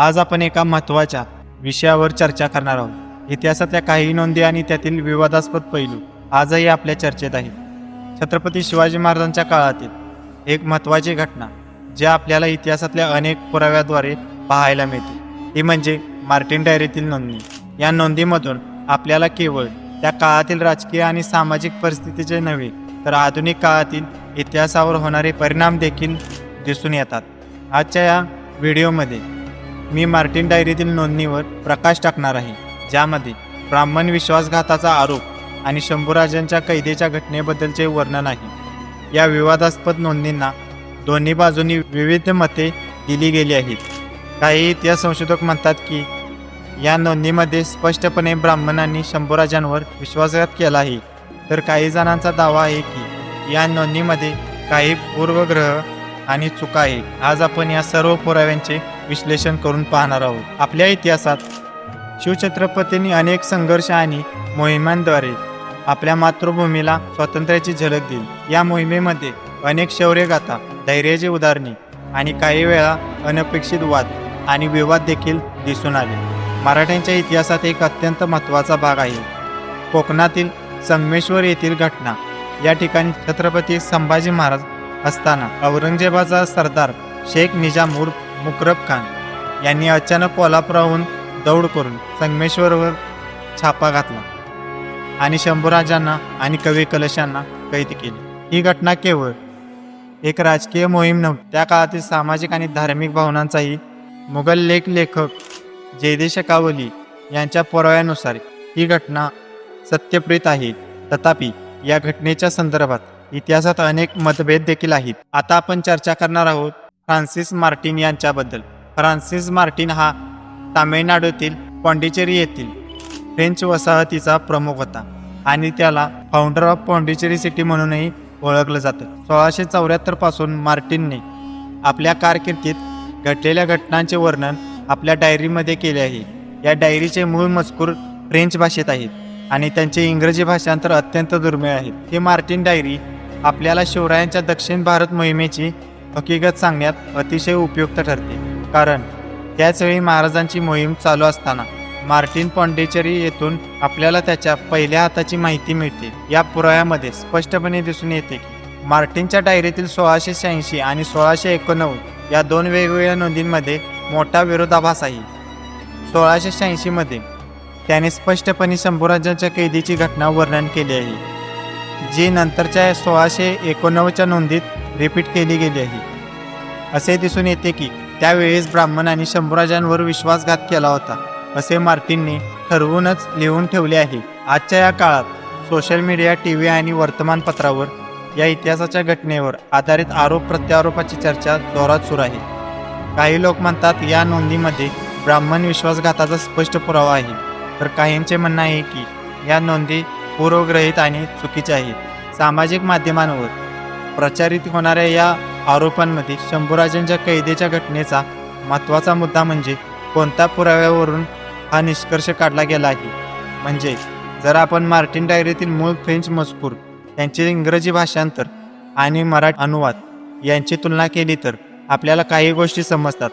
आज आपण एका महत्त्वाच्या विषयावर चर्चा करणार आहोत. इतिहासातल्या काही नोंदी आणि त्यातील विवादास्पद पैलू आजही आपल्या चर्चेत आहेत. छत्रपती शिवाजी महाराजांच्या काळातील एक महत्त्वाची घटना जी आपल्याला इतिहासातल्या अनेक पुराव्याद्वारे पाहायला मिळते ती म्हणजे मार्टिन डायरीतील नोंदणी. या नोंदीमधून आपल्याला केवळ त्या काळातील राजकीय आणि सामाजिक परिस्थितीचे नव्हे तर आधुनिक काळातील इतिहासावर होणारे परिणाम देखील दिसून येतात. आजच्या या व्हिडिओमध्ये मी मार्टिन डायरीतील नोंदणीवर प्रकाश टाकणार आहे ज्यामध्ये ब्राह्मण विश्वासघाताचा आरोप आणि शंभूराजांच्या कैदेच्या घटनेबद्दलचे वर्णन आहे. या विवादास्पद नोंदींना दोन्ही बाजूंनी विविध मते दिली गेली आहेत. काही इतिहास संशोधक म्हणतात की या नोंदीमध्ये स्पष्टपणे ब्राह्मणांनी शंभूराजांवर विश्वासघात केला आहे. तर काही जणांचा दावा आहे की या नोंदीमध्ये काही पूर्वग्रह आणि चुका आहे आज आपण या सर्व पुराव्यांचे विश्लेषण करून पाहणार आहोत. आपल्या इतिहासात शिवछत्रपतींनी अनेक संघर्ष आणि मोहिमांद्वारे आपल्या मातृभूमीला स्वातंत्र्याची झलक दिली. या मोहिमेमध्ये अनेक शौर्यगाथा धैर्याची उदाहरणे आणि काही वेळा अनपेक्षित वाद आणि विवाद देखील दिसून आले. मराठ्यांच्या इतिहासात एक अत्यंत महत्त्वाचा भाग आहे. कोकणातील संगमेश्वर येथील घटना. या ठिकाणी छत्रपती संभाजी महाराज असताना औरंगजेबाचा सरदार शेख निजाम उर्फ मुकरब खान यांनी अचानक कोल्हापुराहून दौड करून संगमेश्वरवर छापा घातला आणि शंभूराजांना आणि कवी कलशांना कैद केली. ही घटना केवळ एक राजकीय मोहीम नव्हती. त्या काळातील सामाजिक आणि धार्मिक भावनांचाही मुघल लेख लेखक जयदेश कावली यांच्या पुराव्यानुसार ही घटना सत्यप्रित आहे. तथापि या घटनेच्या संदर्भात इतिहासात अनेक मतभेद देखील आहेत. आता आपण चर्चा करणार आहोत फ्रान्सिस मार्टिन यांच्याबद्दल. फ्रान्सिस मार्टिन हा तामिळनाडूतील पॉंडिचेरी येथील फ्रेंच वसाहतीचा प्रमुख होता आणि त्याला फाउंडर ऑफ पॉंडिचेरी सिटी म्हणूनही ओळखलं जातं. सोळाशे चौऱ्याहत्तरपासून मार्टिनने आपल्या कारकिर्दीत घडलेल्या घटनांचे वर्णन आपल्या डायरीमध्ये केले आहे. या डायरीचे मूळ मजकूर फ्रेंच भाषेत आहेत आणि त्यांचे इंग्रजी भाषांतर अत्यंत दुर्मिळ आहेत ही मार्टिन डायरी आपल्याला शिवरायांच्या दक्षिण भारत मोहिमेची हकीकत सांगण्यात अतिशय उपयुक्त ठरते. कारण त्याचवेळी महाराजांची मोहीम चालू असताना मार्टिन पॉंडेचेरी येथून आपल्याला त्याच्या पहिल्या हाताची माहिती मिळते. या पुराव्यामध्ये स्पष्टपणे दिसून येते की मार्टिनच्या डायरीतील सोळाशे शहाऐंशी आणि सोळाशे एकोणनव्वद या दोन वेगवेगळ्या नोंदींमध्ये मोठा विरोधाभास आहे. सोळाशे शहाऐंशीमध्ये त्याने स्पष्टपणे शंभूराजांच्या कैदीची घटना वर्णन केली आहे. जी नंतरच्या सोळाशे एकोणनव्वदच्या नोंदीत रिपीट केली गेली आहे. असे दिसून येते की त्यावेळेस ब्राह्मणांनी शंभूराजांवर विश्वासघात केला होता. असे मार्टिनने ठरवूनच लिहून ठेवले आहे. आजच्या या काळात सोशल मीडिया टी व्ही आणि वर्तमानपत्रावर या इतिहासाच्या घटनेवर आधारित आरोप प्रत्यारोपाची चर्चा जोरात सुरू आहे. काही लोक म्हणतात या नोंदीमध्ये ब्राह्मण विश्वासघाताचा स्पष्ट पुरावा आहे. तर काहींचे म्हणणं आहे की या नोंदी पूर्वग्रहित आणि चुकीच्या आहेत. सामाजिक माध्यमांवर प्रचारित होणाऱ्या या आरोपांमध्ये शंभूराजांच्या कैदेच्या घटनेचा महत्त्वाचा मुद्दा म्हणजे कोणत्या पुराव्यावरून हा निष्कर्ष काढला गेला आहे? म्हणजे जर आपण मार्टिन डायरीतील मूळ फ्रेंच मजकूर त्यांचे इंग्रजी भाषांतर आणि मराठी अनुवाद यांची तुलना केली तर आपल्याला काही गोष्टी समजतात.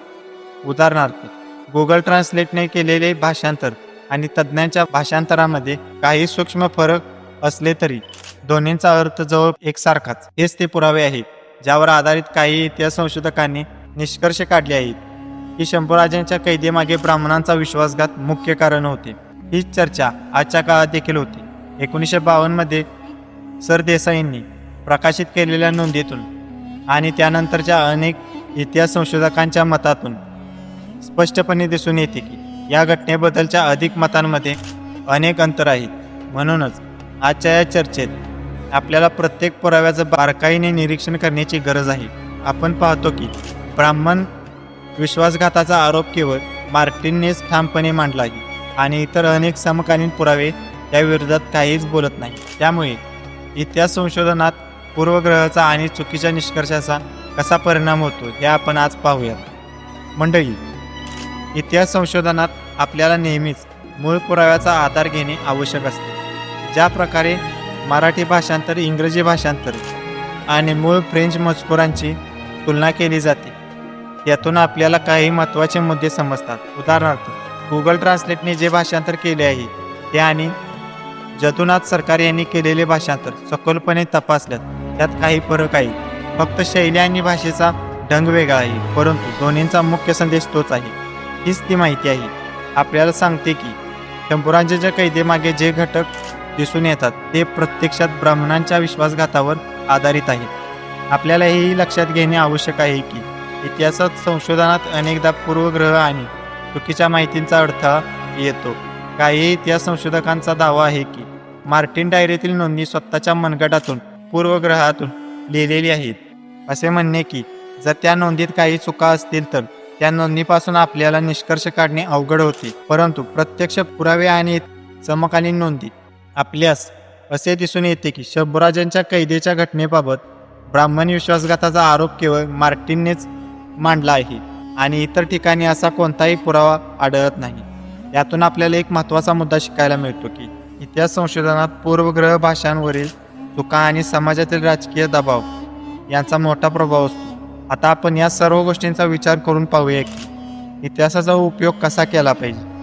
उदाहरणार्थ गुगल ट्रान्सलेटने केलेले भाषांतर आणि तज्ज्ञांच्या भाषांतरामध्ये काही सूक्ष्म फरक असले तरी दोन्हींचा अर्थ जवळ एकसारखाच. हेच ते पुरावे आहेत ज्यावर आधारित काही इतिहास संशोधकांनी निष्कर्ष काढले आहेत की शंभूराजांच्या कैदेमागे ब्राह्मणांचा विश्वासघात मुख्य कारण होते. ही चर्चा आजच्या काळात देखील होती. एकोणीसशे बावन्नमध्ये सरदेसाईंनी प्रकाशित केलेल्या नोंदीतून आणि त्यानंतरच्या अनेक इतिहास संशोधकांच्या मतातून स्पष्टपणे दिसून येते की या घटनेबद्दलच्या अधिक मतांमध्ये अनेक अंतर आहेत. म्हणूनच आजच्या या चर्चेत आपल्याला प्रत्येक पुराव्याचं बारकाईने निरीक्षण करण्याची गरज आहे. आपण पाहतो की ब्राह्मण विश्वासघाताचा आरोप केवळ मार्टिननेच ठामपणे मांडला आहे आणि इतर अनेक समकालीन पुरावे त्या विरोधात काहीच बोलत नाही. त्यामुळे इतिहास संशोधनात पूर्वग्रहाचा आणि चुकीच्या निष्कर्षाचा कसा परिणाम होतो हे आपण आज पाहूयात. मंडळी इतिहास संशोधनात आपल्याला नेहमीच मूळ पुराव्याचा आधार घेणे आवश्यक असते. ज्या प्रकारे मराठी भाषांतर इंग्रजी भाषांतर आणि मूळ फ्रेंच मजकुरांची तुलना केली जाते. यातून आपल्याला काही महत्त्वाचे मुद्दे समजतात. उदाहरणार्थ गुगल ट्रान्सलेटने जे भाषांतर केले आहे ते आणि जदुनाथ सरकार यांनी केलेले भाषांतर सखोलपणे तपासल्यात. त्यात काही फरक आहे. फक्त शैली आणि भाषेचा ढंग वेगळा आहे परंतु दोन्हींचा मुख्य संदेश तोच आहे. हीच ती माहिती आहे. आपल्याला सांगते की शंभूराजांच्या कैदेमागे जे घटक दिसून येतात ते प्रत्यक्षात ब्राह्मणांच्या विश्वासघातावर आधारित आहेत. आपल्याला हेही लक्षात घेणे आवश्यक आहे की इतिहासात संशोधनात अनेकदा पूर्वग्रह आणि चुकीच्या माहितींचा अडथळा येतो. काही इतिहास संशोधकांचा दावा आहे की मार्टिन डायरीतील नोंदी स्वतःच्या मनगटातून पूर्वग्रहातून लिहिलेली आहेत. असे म्हणणे की जर त्या नोंदीत काही चुका असतील तर त्या नोंदीपासून आपल्याला निष्कर्ष काढणे अवघड होते. परंतु प्रत्यक्ष पुरावे आणि समकालीन नोंदी आपल्यास असे दिसून येते की शंभूराजांच्या कैदेच्या घटनेबाबत ब्राह्मण विश्वासघाताचा आरोप केवळ मार्टिननेच मांडला आहे आणि इतर ठिकाणी असा कोणताही पुरावा आढळत नाही. यातून आपल्याला एक महत्त्वाचा मुद्दा शिकायला मिळतो की इतिहास संशोधनात पूर्वग्रह भाषांवरील चुका आणि समाजातील राजकीय दबाव यांचा मोठा प्रभाव असतो. आता आपण या सर्व गोष्टींचा विचार करून पाहूया की इतिहासाचा उपयोग कसा केला पाहिजे.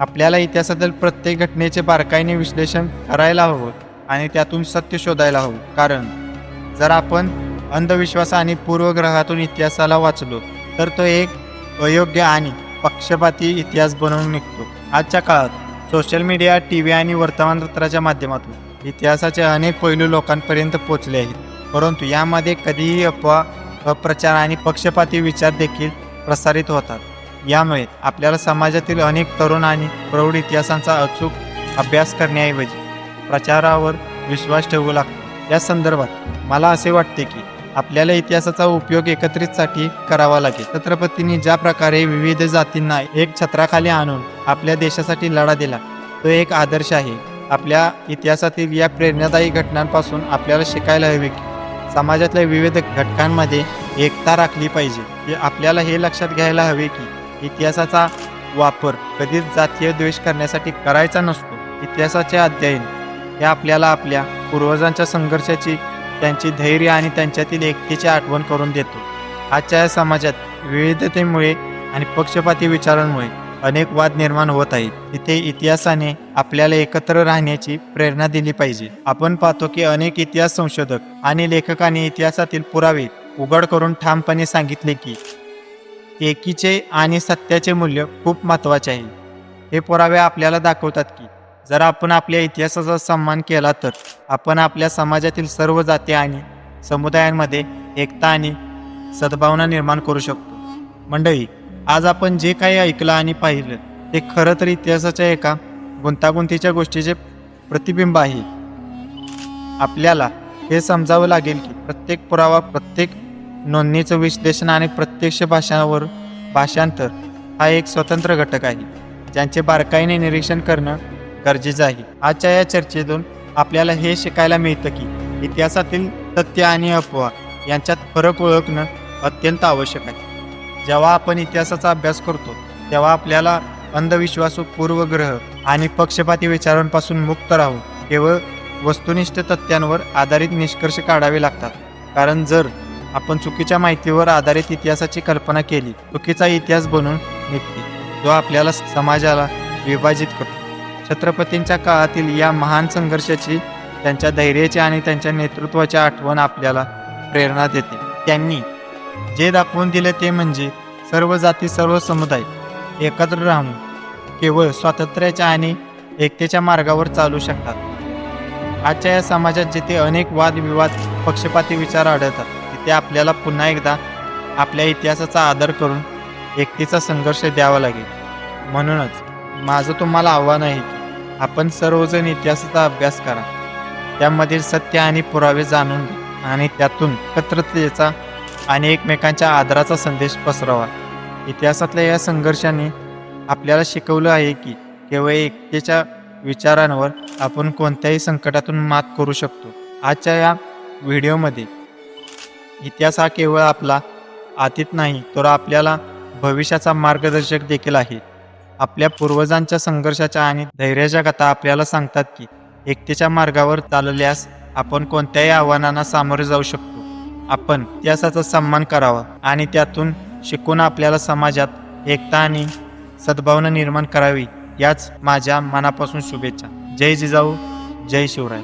आपल्याला इतिहासातील प्रत्येक घटनेचे बारकाईने विश्लेषण करायला हवं आणि त्यातून सत्य शोधायला हवं. कारण जर आपण अंधविश्वास आणि पूर्वग्रहातून इतिहासाला वाचलो तर तो एक अयोग्य आणि पक्षपाती इतिहास बनवून निघतो. आजच्या काळात सोशल मीडिया टी व्ही आणि वर्तमानपत्राच्या माध्यमातून इतिहासाचे अनेक पैलू लोकांपर्यंत पोचले आहेत. परंतु यामध्ये कधीही अफवा अप्रचार आणि पक्षपाती विचार देखील प्रसारित होतात. यामुळे आपल्याला समाजातील अनेक तरुण आणि प्रौढ इतिहासांचा अचूक अभ्यास करण्याऐवजी प्रचारावर विश्वास ठेवू लागतो. या संदर्भात मला असे वाटते की आपल्याला इतिहासाचा उपयोग एकत्रितसाठी करावा लागेल. छत्रपतींनी ज्या प्रकारे विविध जातींना एक छत्राखाली आणून आपल्या देशासाठी लढा दिला तो एक आदर्श आहे. आपल्या इतिहासातील या प्रेरणादायी घटनांपासून आपल्याला शिकायला हवे की समाजातल्या विविध घटकांमध्ये एकता राखली पाहिजे. हे आपल्याला हे लक्षात घ्यायला हवे की इतिहासाचा वापर कधीच जातीय द्वेष करण्यासाठी करायचा नसतो. इतिहासाचे अध्ययन हे आपल्याला आपल्या पूर्वजांच्या संघर्षाची त्यांची धैर्य आणि त्यांच्यातील एकतेची आठवण करून देतो. आजच्या या समाजात विविधतेमुळे आणि पक्षपाती विचारांमुळे अनेक वाद निर्माण होत आहेत. तिथे इतिहासाने आपल्याला एकत्र राहण्याची प्रेरणा दिली पाहिजे. आपण पाहतो की अनेक इतिहास संशोधक आणि लेखकांनी इतिहासातील पुरावे उघड करून ठामपणे सांगितले की एकीचे आणि सत्याचे मूल्य खूप महत्त्वाचे आहे. हे पुरावे आपल्याला दाखवतात की जर आपण आपल्या इतिहासाचा सन्मान केला तर आपण आपल्या समाजातील सर्व जाती आणि समुदायांमध्ये एकता आणि सद्भावना निर्माण करू शकतो. मंडळी आज आपण जे काही ऐकलं आणि पाहिलं ते खरं तर इतिहासाच्या एका गुंतागुंतीच्या गोष्टीचे प्रतिबिंब आहे. आपल्याला हे समजावं लागेल की प्रत्येक पुरावा प्रत्येक नोंदणीचं विश्लेषण आणि प्रत्यक्ष भाषांवर भाषांतर हा एक स्वतंत्र घटक आहे ज्यांचे बारकाईने निरीक्षण करणं गरजेचं आहे. आजच्या या चर्चेतून आपल्याला हे शिकायला मिळतं की इतिहासातील सत्य आणि अफवा यांच्यात फरक ओळखणं अत्यंत आवश्यक आहे. जेव्हा आपण इतिहासाचा अभ्यास करतो तेव्हा आपल्याला अंधविश्वासू पूर्वग्रह आणि पक्षपाती विचारांपासून मुक्त राहून केवळ वस्तुनिष्ठ तथ्यांवर आधारित निष्कर्ष काढावे लागतात. कारण जर आपण चुकीच्या माहितीवर आधारित इतिहासाची कल्पना केली चुकीचा इतिहास बनून निघते जो आपल्याला समाजाला विभाजित करतो. छत्रपतींच्या काळातील या महान संघर्षाची त्यांच्या धैर्याची आणि त्यांच्या नेतृत्वाची आठवण आपल्याला प्रेरणा देते. त्यांनी जे दाखवून दिले ते म्हणजे सर्व जाती सर्व समुदाय एकत्र राहून केवळ स्वातंत्र्याच्या आणि एकतेच्या मार्गावर चालू शकतात. आजच्या या समाजात जिथे अनेक वादविवाद पक्षपाती विचार आढळतात तिथे आपल्याला पुन्हा एकदा आपल्या इतिहासाचा आदर करून एकतेचा संघर्ष द्यावा लागेल. म्हणूनच माझं तुम्हाला आव्हान आहे की आपण सर्वजण इतिहासाचा अभ्यास करा. त्यामधील सत्य आणि पुरावे जाणून घ्या आणि त्यातून एकत्रतेचा आणि एकमेकांच्या आदराचा संदेश पसरवा. इतिहासातल्या या संघर्षाने आपल्याला शिकवलं आहे की केवळ एकतेच्या विचारांवर आपण कोणत्याही संकटातून मात करू शकतो. आजच्या या व्हिडिओमध्ये इतिहास हा केवळ आपला अतीत नाही तर आपल्याला भविष्याचा मार्गदर्शक देखील आहे. आपल्या पूर्वजांच्या संघर्षाच्या आणि धैर्याच्या कथा आपल्याला सांगतात की एकतेच्या मार्गावर चालल्यास आपण कोणत्याही आव्हानांना सामोरे जाऊ शकतो. आपण इतिहासाचा सन्मान करावा आणि त्यातून शिकून आपल्याला समाजात एकता आणि सद्भावना निर्माण करावी याच माझ्या मनापासून शुभेच्छा. जय जिजाऊ जय शिवराय.